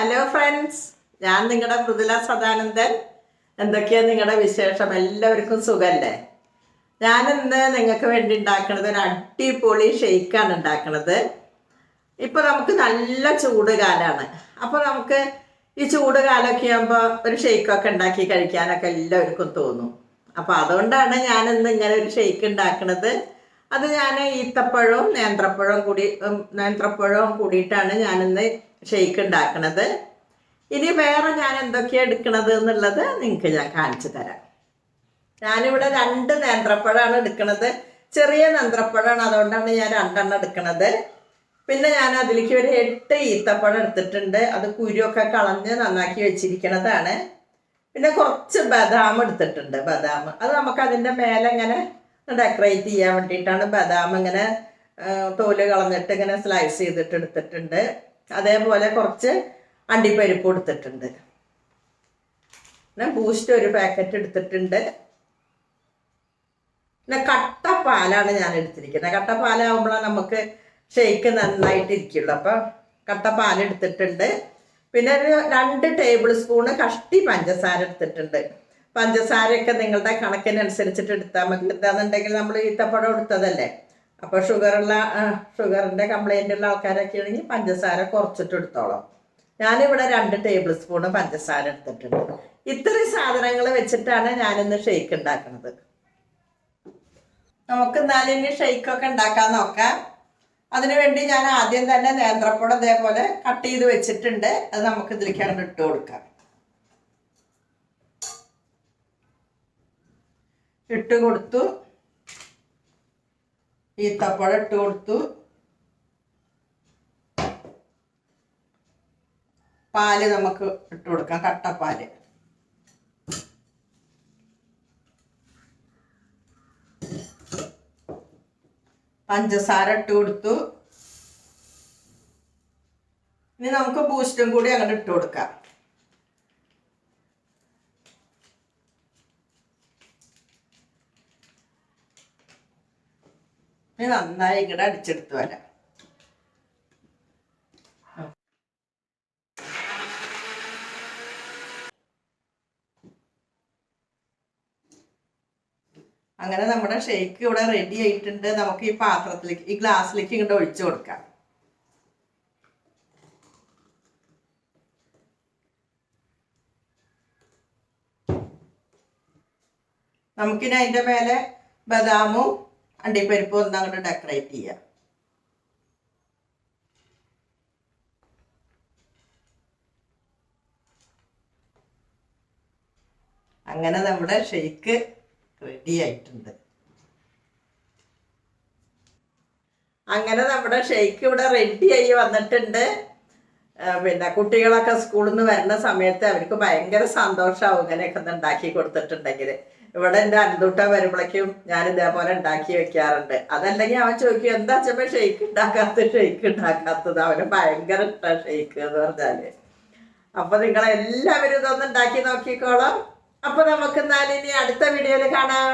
Hello friends ഞാൻ നിങ്ങളുടെ മൃദുല സദാനന്ദൻ. എന്തൊക്കെയാണ് നിങ്ങളുടെ വിശേഷം? എല്ലാവർക്കും സുഖല്ലേ? ഇന്ന് നിങ്ങൾക്ക് വേണ്ടി ഉണ്ടാക്കുന്നത് ഒരു അടിപൊളി ഷെയ്ക്കാണ് ഉണ്ടാക്കുന്നത് ഇപ്പോൾ നമുക്ക് നല്ല ചൂട് കാലമാണ് അപ്പോൾ നമുക്ക് ഈ ചൂട് കാലമൊക്കെ ആകുമ്പോൾ ഒരു ഷെയ്ക്കൊക്കെ ഉണ്ടാക്കി കഴിക്കാനൊക്കെ എല്ലാവർക്കും തോന്നും. അപ്പോൾ അതുകൊണ്ടാണ് ഞാൻ ഇന്ന് ഇങ്ങനെ ഒരു ഷെയ്ക്ക് ഉണ്ടാക്കുന്നത് അത് ഞാൻ ഈത്തപ്പഴവും നേന്ത്രപ്പഴവും കൂടി നേന്ത്രപ്പഴവും കൂടിയിട്ടാണ് ഞാനിന്ന് ഷെയ്ക്ക് ഉണ്ടാക്കണത്. ഇനി വേറെ ഞാൻ എന്തൊക്കെയാണ് എടുക്കണത് എന്നുള്ളത് നിങ്ങൾക്ക് ഞാൻ കാണിച്ചു തരാം. ഞാനിവിടെ രണ്ട് നേന്ത്രപ്പഴമാണ് എടുക്കണത്. ചെറിയ നേന്ത്രപ്പഴമാണ് അതുകൊണ്ടാണ് ഞാൻ രണ്ടെണ്ണം എടുക്കണത്. പിന്നെ ഞാൻ അതിലേക്ക് ഒരു എട്ട് ഈത്തപ്പഴം എടുത്തിട്ടുണ്ട്. അത് കുരുവൊക്കെ കളഞ്ഞ് നന്നാക്കി വെച്ചിരിക്കണതാണ്. പിന്നെ കുറച്ച് ബദാം എടുത്തിട്ടുണ്ട് ബദാം. അത് നമുക്ക് അതിന്റെ മേലെ ഇങ്ങനെ ഡെക്കറേറ്റ് ചെയ്യാൻ വേണ്ടിയിട്ടാണ് ബദാം ഇങ്ങനെ തോൽ കളഞ്ഞിട്ട് ഇങ്ങനെ സ്ലൈസ് ചെയ്തിട്ട് എടുത്തിട്ടുണ്ട്. അതേപോലെ കുറച്ച് അണ്ടിപ്പരിപ്പ് എടുത്തിട്ടുണ്ട് പിന്നെ ബൂസ്റ്റ് ഒരു പാക്കറ്റ് എടുത്തിട്ടുണ്ട്. പിന്നെ കട്ട പാലാണ് ഞാൻ എടുത്തിരിക്കുന്നത്. കട്ട പാലാവുമ്പോഴാണ് നമുക്ക് ഷെയ്ക്ക് നന്നായിട്ട് ഇരിക്കുള്ളൂ അപ്പം കട്ട പാൽ എടുത്തിട്ടുണ്ട്. പിന്നെ ഒരു രണ്ട് ടേബിൾ സ്പൂണ് കഷ്ടി പഞ്ചസാര എടുത്തിട്ടുണ്ട്. പഞ്ചസാരയൊക്കെ നിങ്ങളുടെ കണക്കിനനുസരിച്ചിട്ട് എടുത്താൽ മതി. എന്താണെന്നുണ്ടെങ്കിൽ നമ്മൾ ഈത്തപ്പഴം എടുത്തതല്ലേ? അപ്പോൾ ഷുഗറുള്ള ഷുഗറിന്റെ കംപ്ലൈന്റ് ഉള്ള ആൾക്കാരൊക്കെ ആണെങ്കിൽ പഞ്ചസാര കുറച്ചിട്ട് എടുത്തോളാം. ഞാനിവിടെ രണ്ട് ടേബിൾ സ്പൂണ് പഞ്ചസാര എടുത്തിട്ടുണ്ട്. ഇത്രയും സാധനങ്ങൾ വെച്ചിട്ടാണ് ഞാനിന്ന് ഷെയ്ക്ക് ഉണ്ടാക്കുന്നത് നമുക്ക് എന്നാലും ഇനി ഷെയ്ക്കൊക്കെ ഉണ്ടാക്കാൻ നോക്കാം. അതിനുവേണ്ടി ഞാൻ ആദ്യം തന്നെ നേന്ത്രപ്പഴം ഇതേപോലെ കട്ട് ചെയ്ത് വെച്ചിട്ടുണ്ട്. അത് നമുക്ക് ഇതിലേക്ക് ഇട്ട് കൊടുക്കാം. ഇട്ട് കൊടുത്തു. ഈത്തപ്പഴം ഇട്ട് കൊടുത്തു. പാൽ നമുക്ക് ഇട്ട് കൊടുക്കാം കട്ടപ്പാൽ. പഞ്ചസാര ഇട്ട് കൊടുത്തു. ഇനി നമുക്ക് ബൂസ്റ്റും കൂടി അങ്ങോട്ട് ഇട്ട് കൊടുക്കാം. ഇനി നന്നായി ഇങ്ങോട്ട് അടിച്ചെടുത്ത് വരാം. അങ്ങനെ നമ്മുടെ ഷേക്ക് ഇവിടെ റെഡി ആയിട്ടുണ്ട്. നമുക്ക് ഈ പാത്രത്തിലേക്ക് ഈ ഗ്ലാസ്സിലേക്ക് ഇങ്ങോട്ട് ഒഴിച്ചു കൊടുക്കാം. നമുക്കിനി അതിന്റെ മേലെ ബദാമും അണ്ടിപ്പരിപ്പും ഒന്ന് അങ്ങോട്ട് ഡെക്കറേറ്റ് ചെയ്യാം. അങ്ങനെ നമ്മുടെ ഷെയ്ക്ക് റെഡി ആയിട്ടുണ്ട്. അങ്ങനെ നമ്മുടെ ഷെയ്ക്ക് ഇവിടെ റെഡി ആയി വന്നിട്ടുണ്ട്. പിന്നെ കുട്ടികളൊക്കെ സ്കൂളിൽ നിന്ന് വരുന്ന സമയത്ത് അവർക്ക് ഭയങ്കര സന്തോഷമാവും ഇങ്ങനെയൊക്കെ ഒന്ന് ഉണ്ടാക്കി കൊടുത്തിട്ടുണ്ടെങ്കിൽ ഇവിടെ എന്റെ അന്തൂട്ട വരുമ്പോഴേക്കും ഞാൻ ഇതേപോലെ ഉണ്ടാക്കി വെക്കാറുണ്ട്. അതല്ലെങ്കിൽ അവൻ ചോദിക്കും എന്താ അച്ഛമ്മ ഷെയ്ക്ക് ഉണ്ടാക്കാത്ത ഷെയ്ക്ക് ഉണ്ടാക്കാത്തത്? അവന് ഭയങ്കര ഇഷ്ടമാണ് ഷെയ്ക്ക് എന്ന് പറഞ്ഞാൽ. അപ്പൊ നിങ്ങൾ എല്ലാവരും ഇതൊന്ന് ഉണ്ടാക്കി നോക്കിക്കോളാം. അപ്പൊ നമുക്ക് എന്നാലും ഇനി അടുത്ത വീഡിയോയിൽ കാണാം.